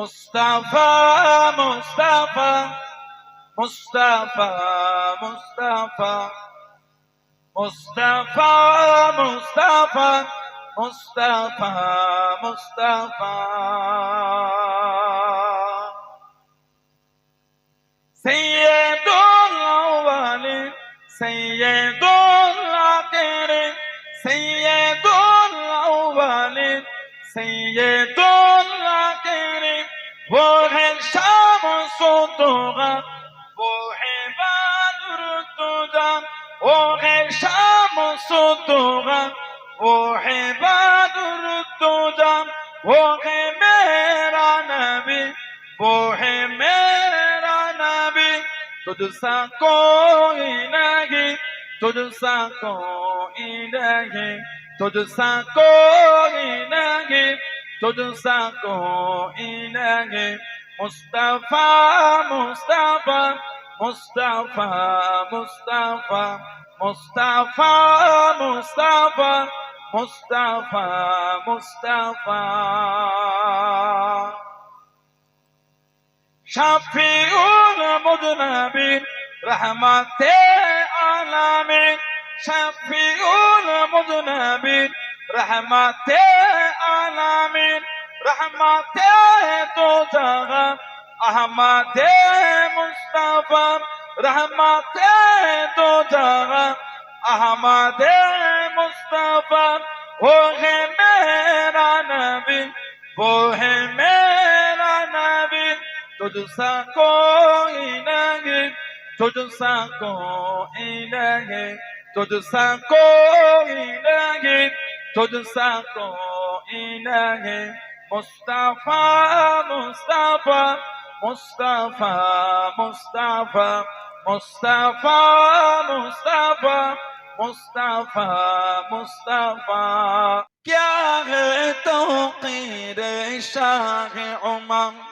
Mustafa, Mustafa, Mustafa, Mustafa, Mustafa, Mustafa, Mustafa, Mustafa. Sayyidul Awwalin, Sayyidul Akhirin, vale, Awwalin, do Ou est Shamsu Tuga? Où est Badr Tuda? Où est Shamsu Tuga? Où est tout Tuda? Où est tout rasines? Où est mes rasines? Tu تجسق إليه مصطفى مصطفى مصطفى مصطفى مصطفى مصطفى مصطفى مصطفى شفيع المذنبين رحمة العالمين شفيع المذنبين رحمة آنا میں رحمت ہے تو جہاں احمد مصطفیٰ. رحمت ہے تو جہاں احمد مصطفیٰ. وہ ہے میرا نبی وہ ہے میرا نبی. تجھ سا کوئی نہیں، تجھ سا کوئی نہیں، تجھ سا کوئی نہیں، تجھ سا کوئی तुझसा कोई नहीं तुझसा कोई नहीं मुस्तफा मुस्तफा मुस्तफा मुस्तफा मुस्तफा मुस्तफा मुस्तफा मुस्तफा क्या है तौकीर शाह उमम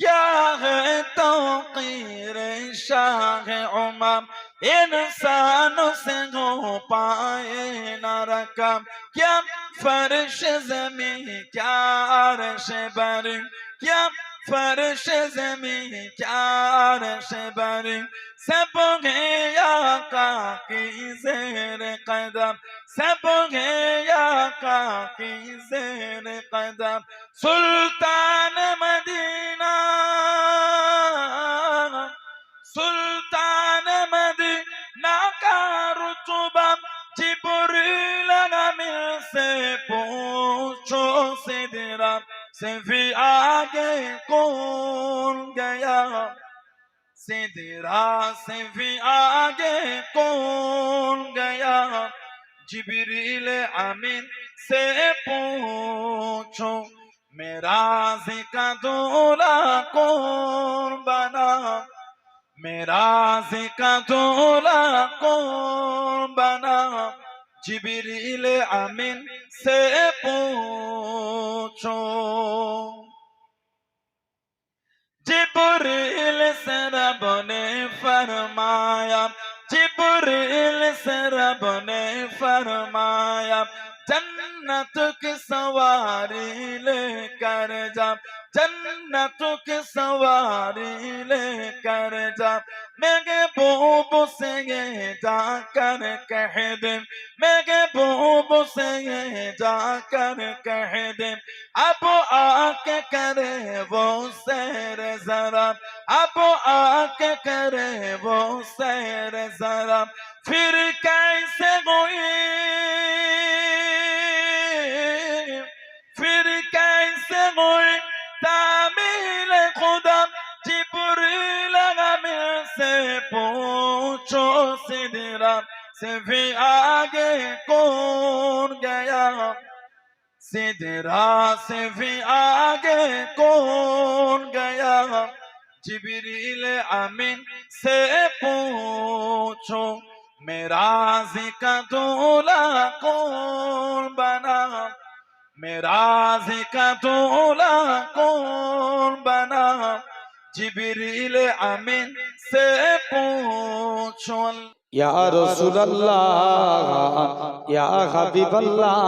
क्या है तौकीर शाह उमम इंसानों से हो पाए न रकम क्या फर्श जमी क्या अर्श बरी क्या फर्श जमी क्या अर्श बरी सब है आका की जेर कदम सब है आका की जेर कदम सुल्तान मदीना सिदरा से भी आगे कौन गया सिदरा से भी आगे कौन गया जिब्रील अमीन से पूछो मेरा जिका दूल्हा कौन बना मेरा जिका दूल्हा कौन बना جبریل امین سے پوچھو جبریل سے رب نے فرمایا جبریل سے رب نے فرمایا جنت کی سواری لے کر جا جنت کی سواری لے کر جا মেঘে বহু বসে যাকার কহ দেন মেঘে বহু বসে যাকার কহ দেন अब आके करे वो सैर जरा अब आके करे वो सैर जरा फिर कैसे गोई پوچھو سدرا سے بھی آگے کون گیا؟ سدرا سے بھی آگے کون گیا؟ جبریل امین سے پوچھو میرا کا دولا کون بنا؟ میرا کا دولا کون بنا؟ জিবিরিল আমিন, সে পৌঁছল। ইয়া রসুলাল্লাহ, ইয়া হাবিবাল্লাহ,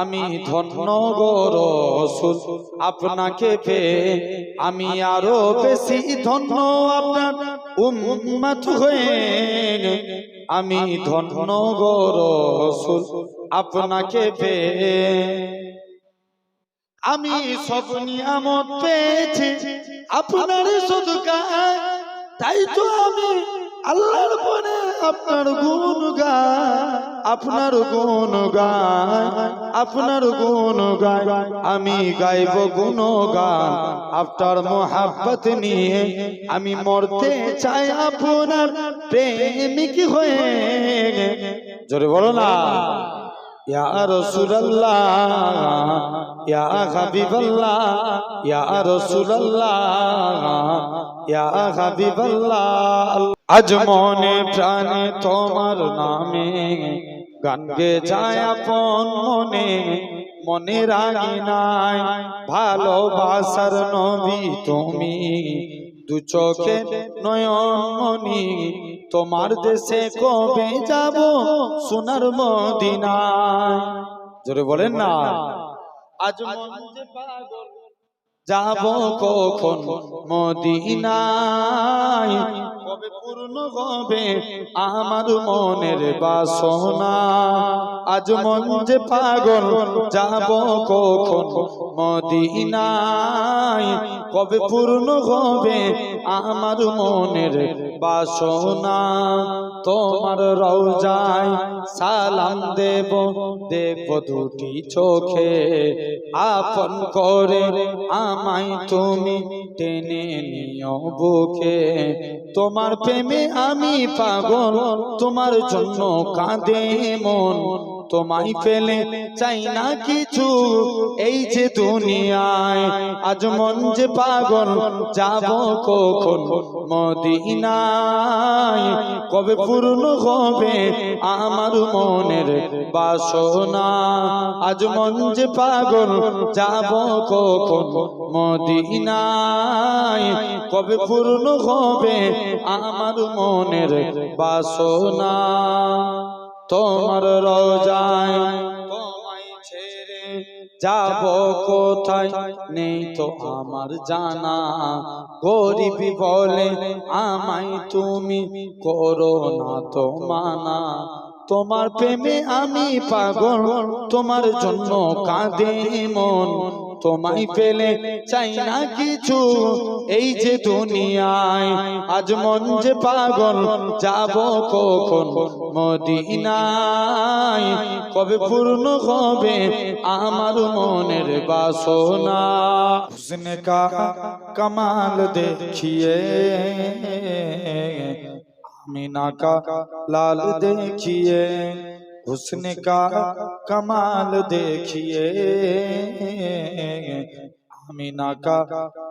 আমি ধন্য গো রসুল। আপনাকে পে আমি আরও বেশি ধন্য, আপনার উম্মত হয়ে আমি ধন্য গো রসুল। আপনাকে পে আমি সব নিয়ামত পেয়েছি। আপনার সদকায়। তাই তো আমি আল্লাহর পরে আপনার গুণ গায় আপনার গুণ গায় আপনার গুণ গায় আমি গাইব গুণ গান আপনার মোহাব্বত নিয়ে আমি মরতে চাই আপনার প্রেমিক হয়ে। জোরে বলো না। ইয়া রাসূলুল্লাহ। ইয়া হাবিবাল্লাহ ইয়া রাসূলুল্লাহ ইয়া হাবিবাল্লাহ। আজ মনে প্রাণে তোমার নামে গান গে যায় আপন মনে মনে রাগি নাই। ভালোবাসার নবী তুমি দু চোখে নয়ন মনি তোমার দেশে কবে যাব সোনার মদিনায়? জোরে বলেন না। আজ মন পাগল যাব কখন মদিনায়? কবে পূর্ণ হবে আমার মনের বাসনা? আজ মন যে পাগল যাব কখন মদিনায়? কবে পূর্ণ হবে আমার মনের বাসনা? তোমার রওজায় সালাম দেব দেব দুটি চোখে আপন করে আমায় তুমি টেনে নিও বুকে। তোমার প্রেমে আমি পাগল, তোমার জন্য কাঁদে মন। তোমায় পেলে চাই না কিছু এই যে দুনিয়ায়। আজ মন যে পাগল, যাব কখন মদিনায়? কবে পূর্ণ হবে আমার মনের বাসনা? আজ মন যে পাগল, যাব কখন মদিনায় কবে পূর্ণ হবে আমার মনের বাসনা। তোমার রোজায় তোমায় যাব কোথায় নেই তো আমার জানা। গরিব বলে আমায় তুমি করো না তো মানা। তোমার প্রেমে আমি পাগল, তোমার জন্য কাঁদে মন। তোমায় পেলে চাই না কিছু। এই যে দুনিয়ায় আজ মন যে পাগল যাব কখন মদিনায়? কবে পূর্ণ হবে আমার মনের বাসনা? হুসনে কা কমাল দেখিয়ে আমিনা কা লাল দেখিয়ে حسن کا کمال دیکھیے آمینہ کا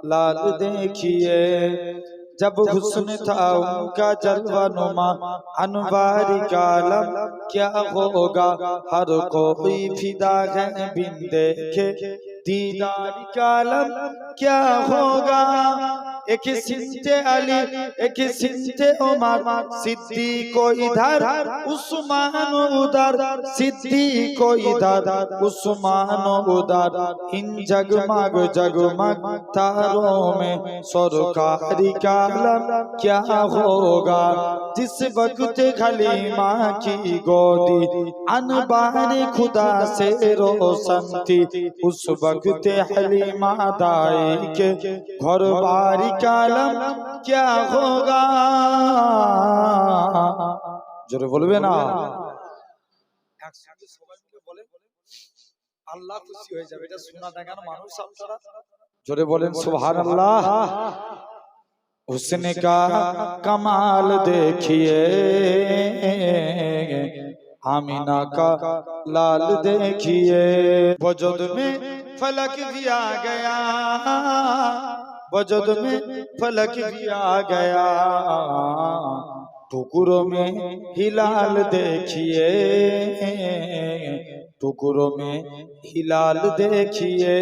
لال دیکھیے جب حسن تھا ان کا جلوہ نما انواری کالم کیا ہوگا ہر کوئی فدا ہے بن دیکھے دیدار کالم کیا ہوگا؟ ایک سنت علی، ایک سنت عمر۔ صدیق کو ادھر، عثمان و ادھر۔ صدیق کو ادھر، عثمان و ادھر۔ ان جگمگ جگمگ تاروں میں سرکاری کالم کیا ہوگا؟ جس وقت غلیمہ کی گودی، انبار خدا سے روشن تھی، اس وقت وقت حلیمہ دائی کے گھر باری کالم کیا ہوگا جرے بولوے نا আল্লাহ খুশি হয়ে যাবে। এটা সোনা ডাঙ্গার মানুষ আপনারা? জোরে বলেন সুহান আল্লাহ হুসনে কা কামাল দেখিয়ে আমিনা কা লাল দেখিয়ে বজদ মে فلک دیا گیا۔ وجد میں فلک دیا گیا۔ ٹکروں میں ہلال دیکھیے۔ ٹکروں میں ہلال دیکھیے۔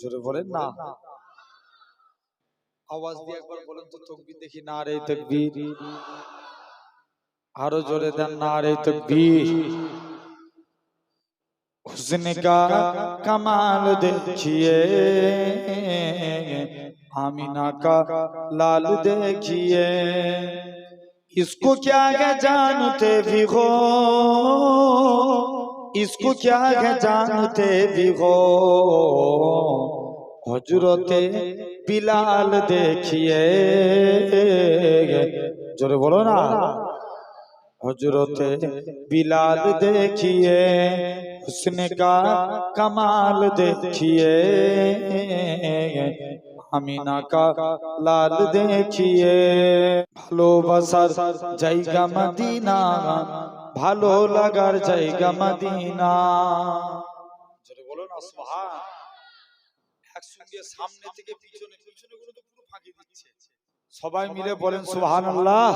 جرے بولے نا۔ آواز دی একবার বলেন তো তকবীর দেখি নারে তাকবীর আরো জোরে দেন নারে তাকবীর हुस्न का कमाल देखिए आमीना का लाल देखिए इसको क्या है जानते भी हो इसको क्या है जानते भी हो हजरते बिलाल देखिए जोरे बोलो ना हजरते बिलाल देखिए हुस्न का कमाल देखिए আমিনা কা লাল দেখিয়ে ভালোবাসার জায়গা মদিনা ভালো লাগার জায়গা মদিনা জোরে বলো না সুবহান একসঙ্গে সামনে থেকে পিছনে পিছনে গুলো তো পুরো ফাঁকি দিচ্ছে সবাই মিলে বলেন সুবহানাল্লাহ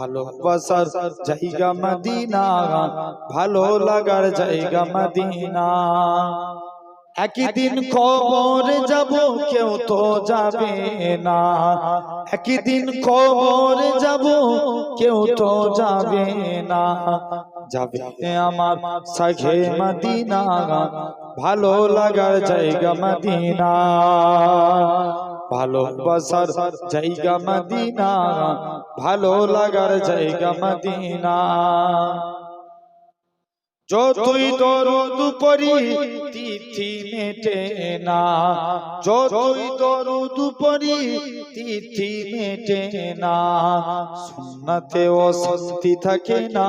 ভালোবাসার জায়গা মদিনা ভালো লাগার জায়গা মদিনা। একদিন কবর যাব কেউ তো যাবে না। একদিন কবর যাব কেউ তো যাবে না। যাবে আমার সাখে মদিনা ভালো লাগার জায়গা মদিনা। ভালোবাসার জায়গা মদিনা, ভালো লাগার জায়গা মদিনা। যতই দরদ পরি তিথি মেটে না। যতই দরদ পরি তিথি মেটে না। সুন্নাতে অশান্তি থাকে না।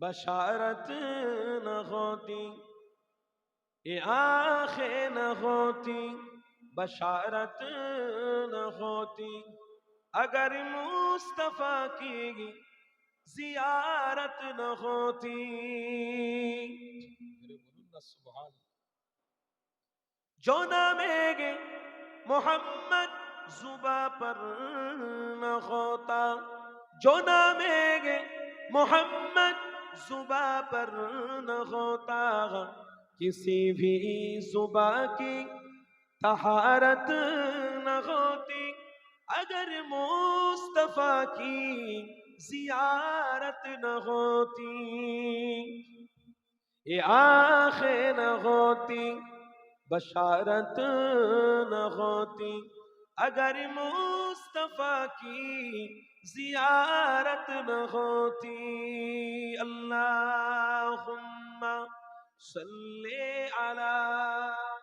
بشارت نہ ہوتی، اے آنکھیں نہ ہوتی، بشارت نہ ہوتی۔ اگر مصطفیٰ کی زیارت نہ ہوتی۔ جو نام گے محمد زبا پر نہ ہوتا، جو نام گے محمد زبا پر نہ ہوتا کسی بھی زبا کی تہارت نہ ہوتی۔ اگر مصطفیٰ کی زیارت نہ ہوتی، یہ آنکھیں نہ ہوتی، بشارت نہ ہوتی۔ اگر مصطفیٰ کی زیارت نہ ہوتی اللہم صلی علیہ